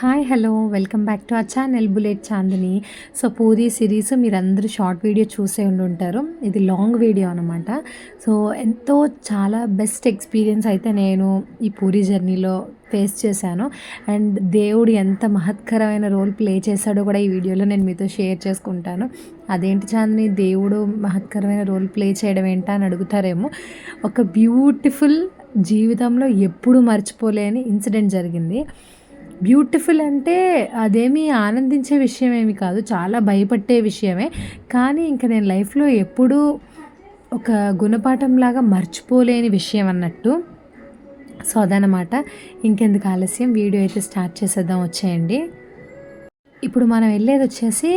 Hi hello welcome back to a channel bullet Chandini so Puri series మీరందరూ short video చూసే ఉండి ఉంటారు ఇది లాంగ్ వీడియో అనమాట సో ఎంతో చాలా బెస్ట్ ఎక్స్పీరియన్స్ అయితే నేను ఈ పూరి జర్నీలో ఫేస్ చేశాను. అండ్ దేవుడు ఎంత మహత్కరమైన రోల్ ప్లే చేశాడో కూడా ఈ వీడియోలో నేను మీతో షేర్ చేసుకుంటాను. అదేంటి చాందిని దేవుడు మహత్కరమైన రోల్ ప్లే చేయడం ఏంటా అని అడుగుతారేమో. ఒక బ్యూటిఫుల్ జీవితంలో ఎప్పుడు మర్చిపోలేని ఇన్సిడెంట్ జరిగింది. బ్యూటిఫుల్ అంటే అదేమీ ఆనందించే విషయం ఏమి కాదు చాలా భయపట్టే విషయమే. కానీ ఇంకా నేను లైఫ్లో ఎప్పుడూ ఒక గుణపాఠంలాగా మర్చిపోలేని విషయం అన్నట్టు సో అదనమాట ఇంకెందుకు ఆలస్యం? వీడియో అయితే స్టార్ట్ చేసేద్దాం వచ్చేయండి. ఇప్పుడు మనం వెళ్ళేది వచ్చేసి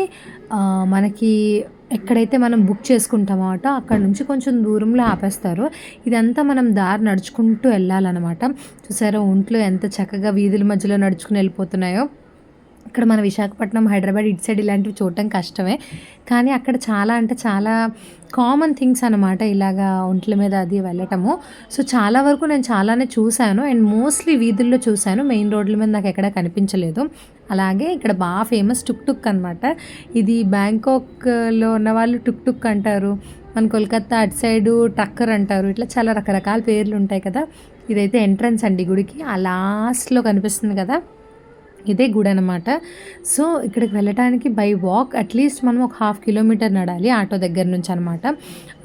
మనకి ఎక్కడైతే మనం బుక్ చేసుకుంటామో అట అక్కడ నుంచి కొంచెం దూరంలో ఆపేస్తారు. ఇదంతా మనం దారి నడుచుకుంటూ వెళ్ళాలన్నమాట. చూసారా ఒంట్లో ఎంత చక్కగా వీధుల మధ్యలో నడుచుకుని వెళ్ళిపోతున్నాయో? ఇక్కడ మన విశాఖపట్నం హైదరాబాద్ ఇటు సైడ్ ఇలాంటివి చూడటం కష్టమే. కానీ అక్కడ చాలా అంటే చాలా కామన్ థింగ్స్ అనమాట ఇలాగా ఒంట్ల మీద అది వెళ్ళటము. సో చాలా వరకు నేను చాలానే చూశాను అండ్ మోస్ట్లీ వీధుల్లో చూశాను. మెయిన్ రోడ్ల మీద నాకు ఎక్కడ కనిపించలేదు. అలాగే ఇక్కడ బాగా ఫేమస్ టుక్ టుక్ అనమాట ఇది బ్యాంకాక్లో ఉన్న వాళ్ళు టుక్ టుక్ అంటారు. మన కోల్కత్తా అటు సైడు టక్కర్ అంటారు. ఇట్లా చాలా రకరకాల పేర్లు ఉంటాయి కదా. ఇదైతే ఎంట్రన్స్ అండి గుడికి. ఆ లాస్ట్లో కనిపిస్తుంది కదా. ఇదే గుడి అనమాట సో ఇక్కడికి వెళ్ళటానికి బై వాక్ అట్లీస్ట్ మనం ఒక హాఫ్ కిలోమీటర్ నడాలి ఆటో దగ్గర నుంచి అనమాట.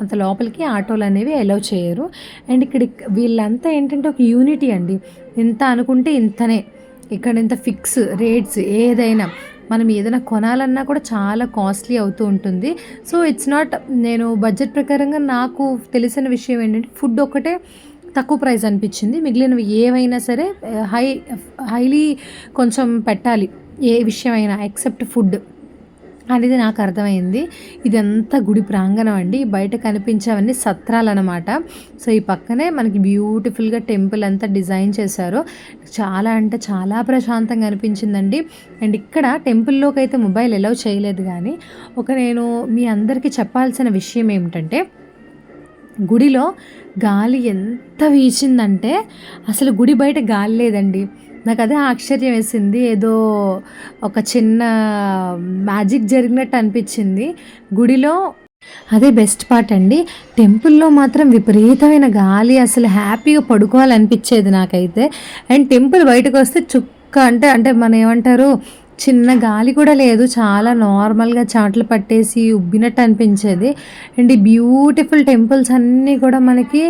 అంత లోపలికి ఆటోలు అనేవి అలౌ చేయరు. అండ్ ఇక్కడ వీళ్ళంతా ఏంటంటే ఒక యూనిటీ అండి. ఇంత అనుకుంటే ఇంతనే. ఇక్కడ ఇంత ఫిక్స్ రేట్స్ ఏదైనా. మనం ఏదైనా కొనాలన్నా కూడా చాలా కాస్ట్లీ అవుతూ ఉంటుంది. సో ఇట్స్ నాట్ నేను బడ్జెట్ ప్రకారంగా నాకు తెలిసిన విషయం ఏంటంటే ఫుడ్ ఒకటే తక్కువ ప్రైస్ అనిపించింది. మిగిలినవి ఏవైనా సరే హై హైలీ కొంచెం పెట్టాలి. ఏ విషయమైనా ఎక్సెప్ట్ ఫుడ్. అనేది నాకు అర్థమైంది. ఇదంతా గుడి ప్రాంగణం అండి. బయట కనిపించేవన్నీ సత్రాలు అనమాట సో ఈ పక్కనే మనకి బ్యూటిఫుల్గా టెంపుల్ అంతా డిజైన్ చేశారు. చాలా అంటే చాలా ప్రశాంతంగా అనిపించిందండి. అండ్ ఇక్కడ టెంపుల్లోకి అయితే మొబైల్ ఎలవ్ చేయలేదు కానీ ఒక నేను మీ అందరికీ చెప్పాల్సిన విషయం ఏమిటంటే గుడిలో గాలి ఎంత వీచిందంటే అసలు గుడి బయట గాలి లేదండి. నాకు అదే ఆశ్చర్యం వేసింది. ఏదో ఒక చిన్న మ్యాజిక్ జరిగినట్టు అనిపించింది. గుడిలో అదే బెస్ట్ పార్ట్ అండి. టెంపుల్లో మాత్రం విపరీతమైన గాలి అసలు హ్యాపీగా పడుకోవాలనిపించేది నాకైతే. అండ్ టెంపుల్ బయటకు వస్తే చుక్క అంటే అంటే మనం ఏమంటారు చిన్న గాలి కూడా లేదు. చాలా నార్మల్గా చాట్లు పట్టేసి ఉబ్బినట్టు అనిపించేది. అండ్ ఈ బ్యూటిఫుల్ టెంపుల్స్ అన్నీ కూడా మనకి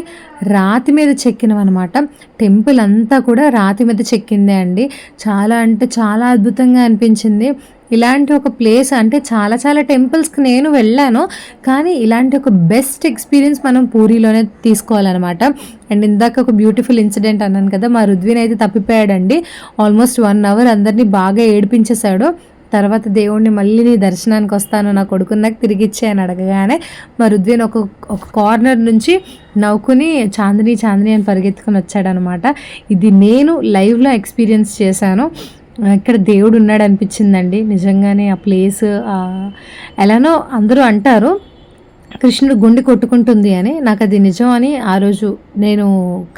రాతి మీద చెక్కినవన్నమాట టెంపుల్ అంతా కూడా రాతి మీద చెక్కిందే అండి. చాలా అంటే చాలా అద్భుతంగా అనిపించింది. ఇలాంటి ఒక ప్లేస్ అంటే చాలా చాలా టెంపుల్స్కి నేను వెళ్ళాను. కానీ ఇలాంటి ఒక బెస్ట్ ఎక్స్పీరియన్స్ మనం పూరిలోనే తీసుకోవాలన్నమాట. అండ్ ఇందాక ఒక బ్యూటిఫుల్ ఇన్సిడెంట్ అన్నాను కదా మా రుద్విన్ అయితే తప్పిపోయాడండి. ఆల్మోస్ట్ వన్ అవర్ అందరినీ బాగా ఏడిపించేశాడు. తర్వాత దేవుణ్ణి మళ్ళీ నీ దర్శనానికి వస్తాను నా కొడుకుని నాకు తిరిగి ఇచ్చాయని అడగగానే మా రుద్విన్ ఒక ఒక కార్నర్ నుంచి నవ్వుకుని చాందిని చాందిని అని పరిగెత్తుకుని వచ్చాడనమాట ఇది నేను లైవ్లో ఎక్స్పీరియన్స్ చేశాను. ఇక్కడ దేవుడు ఉన్నాడు అనిపించిందండి నిజంగానే ఆ ప్లేస్ ఎలానో అందరూ అంటారు. కృష్ణుడు గుండె కొట్టుకుంటుంది అని నాకు అది నిజం అని ఆ రోజు నేను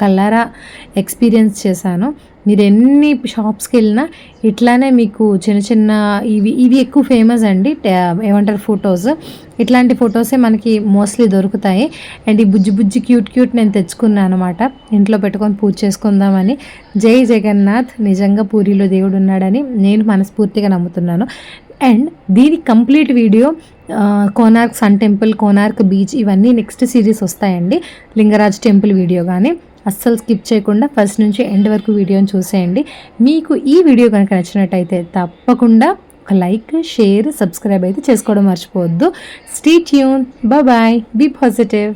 కల్లారా ఎక్స్పీరియన్స్ చేశాను. మీరు ఎన్ని షాప్స్కి వెళ్ళినా ఇట్లానే మీకు చిన్న చిన్న ఇవి ఇవి ఎక్కువ ఫేమస్ అండి. ఏమంటారు ఫొటోస్. ఇట్లాంటి ఫొటోసే మనకి మోస్ట్లీ దొరుకుతాయి. అండ్ ఈ బుజ్జి బుజ్జి క్యూట్ క్యూట్ నేను తెచ్చుకున్నాను అనమాట ఇంట్లో పెట్టుకొని పూజ చేసుకుందామని. జై జగన్నాథ్ నిజంగా పూరిలో దేవుడు ఉన్నాడని నేను మనస్ఫూర్తిగా నమ్ముతున్నాను. అండ్ దీని complete video Konark sun temple Konark beach ఇవన్నీ నెక్స్ట్ సిరీస్ వస్తాయండి. లింగరాజ్ టెంపుల్ వీడియో కానీ అస్సలు స్కిప్ చేయకుండా ఫస్ట్ నుంచి ఎండ్ వరకు వీడియోని చూసేయండి. మీకు ఈ వీడియో కనుక నచ్చినట్టయితే తప్పకుండా ఒక లైక్ షేర్ సబ్స్క్రైబ్ అయితే చేసుకోవడం మర్చిపోవద్దు. Stay tuned bye be positive